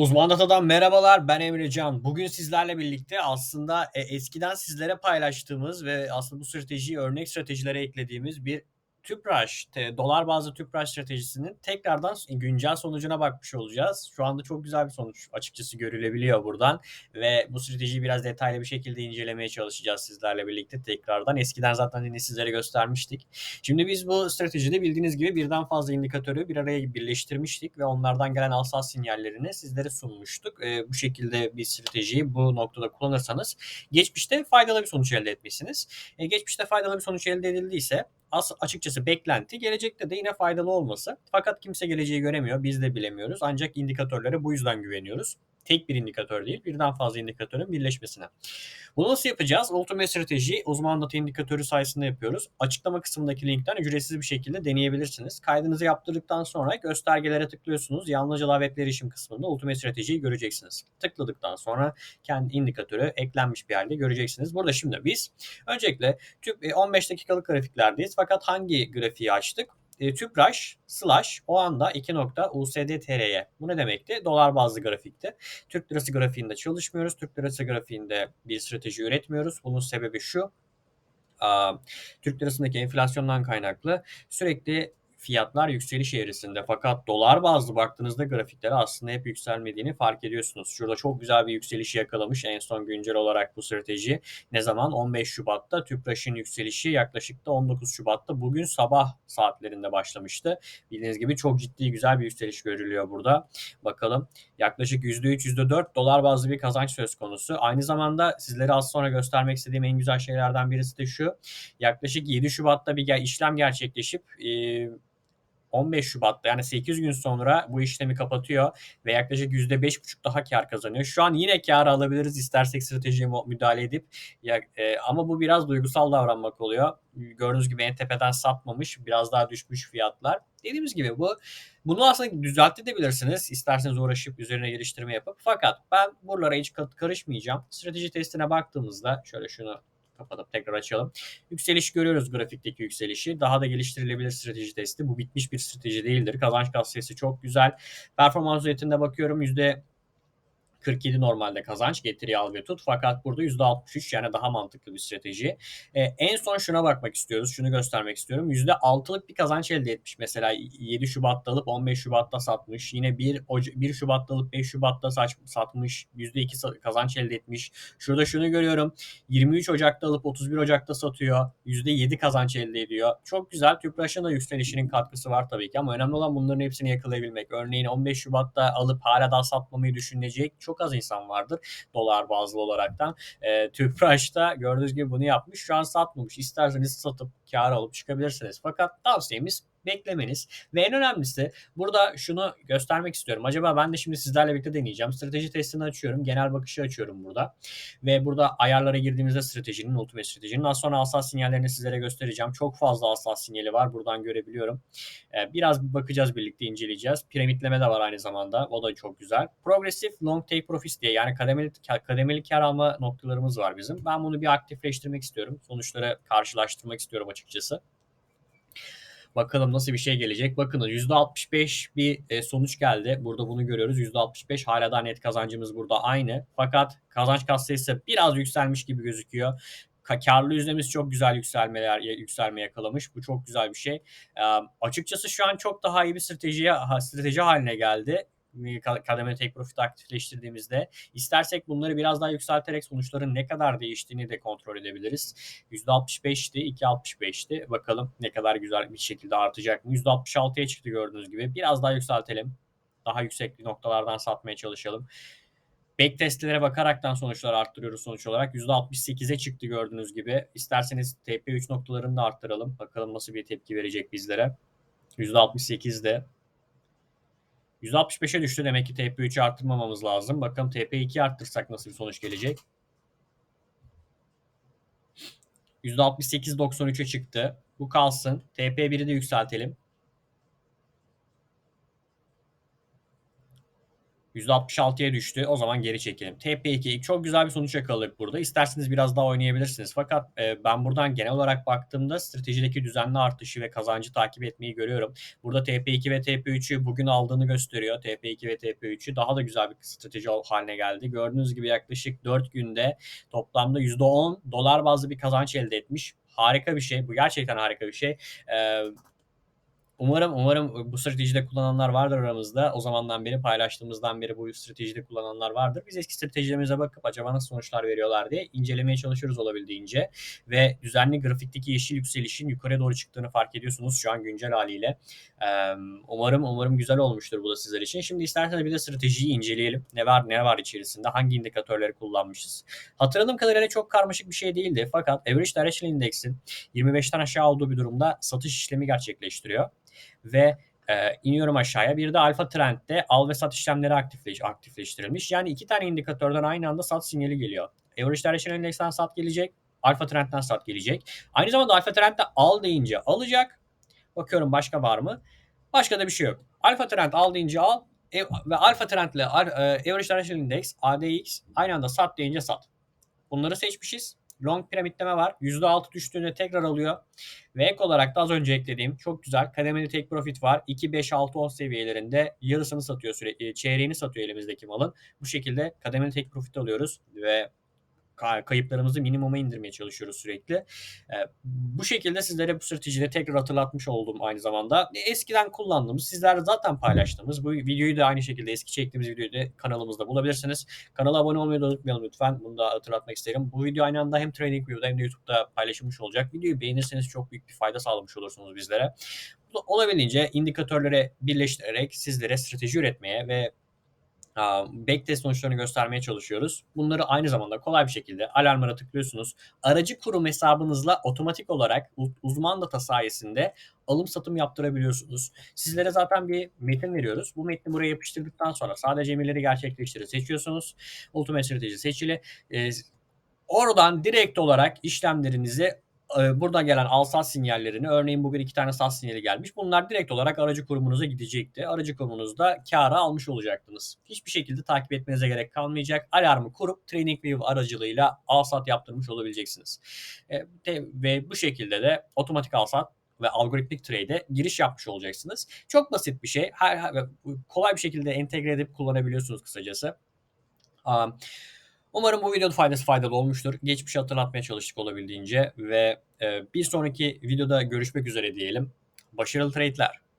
Uzman Data'dan merhabalar. Ben Emrecan. Bugün sizlerle birlikte aslında e, eskiden sizlere paylaştığımız ve aslında bu stratejiyi örnek stratejilere eklediğimiz bir Tüpraş, dolar bazlı Tüpraş stratejisinin tekrardan güncel sonucuna bakmış olacağız. Şu anda çok güzel bir sonuç açıkçası görülebiliyor buradan ve bu stratejiyi biraz detaylı bir şekilde incelemeye çalışacağız sizlerle birlikte tekrardan. Eskiden zaten yine sizlere göstermiştik. Şimdi biz bu stratejide bildiğiniz gibi birden fazla indikatörü bir araya birleştirmiştik ve onlardan gelen alsat sinyallerini sizlere sunmuştuk. E, bu şekilde bir stratejiyi bu noktada kullanırsanız geçmişte faydalı bir sonuç elde etmişsiniz. E, geçmişte faydalı bir sonuç elde edildiyse as açıkçası beklenti gelecekte de yine faydalı olması. Fakat kimse geleceği göremiyor. Biz de bilemiyoruz. Ancak indikatörlere bu yüzden güveniyoruz. Tek bir indikatör değil, birden fazla indikatörün birleşmesine. Bunu nasıl yapacağız? Ultimate strateji uzman data indikatörü sayesinde yapıyoruz. Açıklama kısmındaki linkten ücretsiz bir şekilde deneyebilirsiniz. Kaydınızı yaptırdıktan sonra göstergelere tıklıyorsunuz. Yalnızca davetli erişim kısmında Ultimate stratejiyi göreceksiniz. Tıkladıktan sonra kendi indikatörü eklenmiş bir halde göreceksiniz. Burada şimdi biz öncelikle tüp 15 dakikalık grafiklerdeyiz. Fakat hangi grafiği açtık? E, Tüpraş slash o anda 2.USD Bu ne demekti? Dolar bazlı grafikti. Türk lirası grafiğinde çalışmıyoruz. Türk lirası grafiğinde bir strateji üretmiyoruz. Bunun sebebi şu. Türk lirasındaki enflasyondan kaynaklı sürekli fiyatlar yükseliş eğrisinde. Fakat dolar bazlı baktığınızda grafiklere aslında hep yükselmediğini fark ediyorsunuz. Şurada çok güzel bir yükseliş yakalamış en son güncel olarak bu strateji. Ne zaman? 15 Şubat'ta Tüpraş'ın yükselişi yaklaşık da 19 Şubat'ta bugün sabah saatlerinde başlamıştı. Bildiğiniz gibi çok ciddi güzel bir yükseliş görülüyor burada. Bakalım yaklaşık %3 %4 dolar bazlı bir kazanç söz konusu. Aynı zamanda sizlere az sonra göstermek istediğim en güzel şeylerden birisi de şu. Yaklaşık 7 Şubat'ta bir işlem gerçekleşip 15 Şubat'ta yani 8 gün sonra bu işlemi kapatıyor ve yaklaşık %5,5 daha kar kazanıyor. Şu an yine kar alabiliriz istersek stratejiye müdahale edip ya, e, ama bu biraz duygusal davranmak oluyor. Gördüğünüz gibi en tepeden satmamış biraz daha düşmüş fiyatlar. Dediğimiz gibi bu bunu aslında düzeltebilirsiniz. İsterseniz uğraşıp üzerine geliştirme yapıp. Fakat ben buralara hiç karışmayacağım. Strateji testine baktığımızda şöyle şunu kapatıp tekrar açalım. Yükseliş görüyoruz grafikteki yükselişi. Daha da geliştirilebilir strateji testi. Bu bitmiş bir strateji değildir. Kazanç katsayısı çok güzel. Performans üretiminde bakıyorum yüzde 47 normalde kazanç getiri al ve tut. Fakat burada %63 yani daha mantıklı bir strateji. E, en son şuna bakmak istiyoruz. Şunu göstermek istiyorum. %6'lık bir kazanç elde etmiş. Mesela 7 Şubat'ta alıp 15 Şubat'ta satmış. Yine 1, 1 Şubat'ta alıp 5 Şubat'ta satmış. %2 kazanç elde etmiş. Şurada şunu görüyorum. 23 Ocak'ta alıp 31 Ocak'ta satıyor. %7 kazanç elde ediyor. Çok güzel. Tüpraş'ın da yükselişinin katkısı var tabii ki ama önemli olan bunların hepsini yakalayabilmek. Örneğin 15 Şubat'ta alıp hala daha satmamayı düşünecek çok az insan vardır dolar bazlı olaraktan. E, Tüpraş'ta gördüğünüz gibi bunu yapmış. Şu an satmamış. İsterseniz satıp kar alıp çıkabilirsiniz. Fakat tavsiyemiz beklemeniz. Ve en önemlisi burada şunu göstermek istiyorum. Acaba ben de şimdi sizlerle birlikte deneyeceğim. Strateji testini açıyorum. Genel bakışı açıyorum burada. Ve burada ayarlara girdiğimizde stratejinin, ultimate stratejinin az sonra alsat sinyallerini sizlere göstereceğim. Çok fazla alsat sinyali var. Buradan görebiliyorum. Ee, biraz bakacağız birlikte inceleyeceğiz. Piramitleme de var aynı zamanda. O da çok güzel. Progressive long take profits diye yani kademeli, kademeli kar alma noktalarımız var bizim. Ben bunu bir aktifleştirmek istiyorum. Sonuçları karşılaştırmak istiyorum açıkçası. Bakalım nasıl bir şey gelecek. Bakın %65 bir e, sonuç geldi. Burada bunu görüyoruz. %65 hala da net kazancımız burada aynı. Fakat kazanç katsayısı biraz yükselmiş gibi gözüküyor. Karlı yüzdemiz çok güzel yükselmeler yükselme yakalamış. Bu çok güzel bir şey. Açıkçası şu an çok daha iyi bir stratejiye strateji haline geldi kademe tek profit aktifleştirdiğimizde istersek bunları biraz daha yükselterek sonuçların ne kadar değiştiğini de kontrol edebiliriz. %65'ti, 2.65'ti. Bakalım ne kadar güzel bir şekilde artacak mı? %66'ya çıktı gördüğünüz gibi. Biraz daha yükseltelim. Daha yüksek noktalardan satmaya çalışalım. Back testlere bakaraktan sonuçları arttırıyoruz sonuç olarak. %68'e çıktı gördüğünüz gibi. İsterseniz TP3 noktalarını da arttıralım. Bakalım nasıl bir tepki verecek bizlere. %68'de. %65'e düştü. Demek ki TP3'ü arttırmamamız lazım. Bakalım TP2'yi arttırsak nasıl bir sonuç gelecek. %68.93'e çıktı. Bu kalsın. TP1'i de yükseltelim. %66'ya düştü. O zaman geri çekelim. TP2 çok güzel bir sonuç yakaladık burada. İsterseniz biraz daha oynayabilirsiniz. Fakat e, ben buradan genel olarak baktığımda stratejideki düzenli artışı ve kazancı takip etmeyi görüyorum. Burada TP2 ve TP3'ü bugün aldığını gösteriyor. TP2 ve TP3'ü daha da güzel bir strateji haline geldi. Gördüğünüz gibi yaklaşık 4 günde toplamda %10 dolar bazlı bir kazanç elde etmiş. Harika bir şey. Bu gerçekten harika bir şey. Ee, Umarım umarım bu stratejide kullananlar vardır aramızda. O zamandan beri paylaştığımızdan beri bu stratejide kullananlar vardır. Biz eski stratejilerimize bakıp acaba nasıl sonuçlar veriyorlar diye incelemeye çalışıyoruz olabildiğince. Ve düzenli grafikteki yeşil yükselişin yukarıya doğru çıktığını fark ediyorsunuz şu an güncel haliyle. Umarım umarım güzel olmuştur bu da sizler için. Şimdi isterseniz bir de stratejiyi inceleyelim. Ne var ne var içerisinde? Hangi indikatörleri kullanmışız? Hatırladığım kadarıyla çok karmaşık bir şey değildi. Fakat Average Directional Index'in 25'ten aşağı olduğu bir durumda satış işlemi gerçekleştiriyor ve e, iniyorum aşağıya. Bir de alfa trendde al ve sat işlemleri aktifleş, aktifleştirilmiş. Yani iki tane indikatörden aynı anda sat sinyali geliyor. Average Directional Index'ten sat gelecek. Alfa trendden sat gelecek. Aynı zamanda alfa trendde al deyince alacak. Bakıyorum başka var mı? Başka da bir şey yok. Alfa trend al deyince al e, ve alfa trendle e, Average Directional Index ADX aynı anda sat deyince sat. Bunları seçmişiz long piramitleme var. %6 düştüğünde tekrar alıyor. Ve ek olarak da az önce eklediğim çok güzel kademeli take profit var. 2, 5, 6, 10 seviyelerinde yarısını satıyor sürekli. Çeyreğini satıyor elimizdeki malın. Bu şekilde kademeli take profit alıyoruz ve kayıplarımızı minimuma indirmeye çalışıyoruz sürekli. E, bu şekilde sizlere bu stratejiyi tekrar hatırlatmış oldum aynı zamanda. Eskiden kullandığımız, sizler zaten paylaştığımız bu videoyu da aynı şekilde eski çektiğimiz videoyu da kanalımızda bulabilirsiniz. Kanala abone olmayı da unutmayalım lütfen. Bunu da hatırlatmak isterim. Bu video aynı anda hem Training View'da hem de YouTube'da paylaşılmış olacak. Videoyu beğenirseniz çok büyük bir fayda sağlamış olursunuz bizlere. Olabildiğince indikatörlere birleştirerek sizlere strateji üretmeye ve backtest sonuçlarını göstermeye çalışıyoruz. Bunları aynı zamanda kolay bir şekilde alarmlara tıklıyorsunuz. Aracı kurum hesabınızla otomatik olarak uzman data sayesinde alım satım yaptırabiliyorsunuz. Sizlere zaten bir metin veriyoruz. Bu metni buraya yapıştırdıktan sonra sadece emirleri gerçekleştirir seçiyorsunuz. Ultimate strateji seçili. oradan direkt olarak işlemlerinizi burada gelen al sat sinyallerini örneğin bugün iki tane sat sinyali gelmiş. Bunlar direkt olarak aracı kurumunuza gidecekti. Aracı kurumunuzda kâra almış olacaktınız. Hiçbir şekilde takip etmenize gerek kalmayacak. Alarmı kurup TradingView aracılığıyla al sat yaptırmış olabileceksiniz. ve bu şekilde de otomatik al sat ve algoritmik trade'e giriş yapmış olacaksınız. Çok basit bir şey. Her kolay bir şekilde entegre edip kullanabiliyorsunuz kısacası. Um, Umarım bu videoda faydası faydalı olmuştur. Geçmişi hatırlatmaya çalıştık olabildiğince ve e, bir sonraki videoda görüşmek üzere diyelim. Başarılı trade'ler.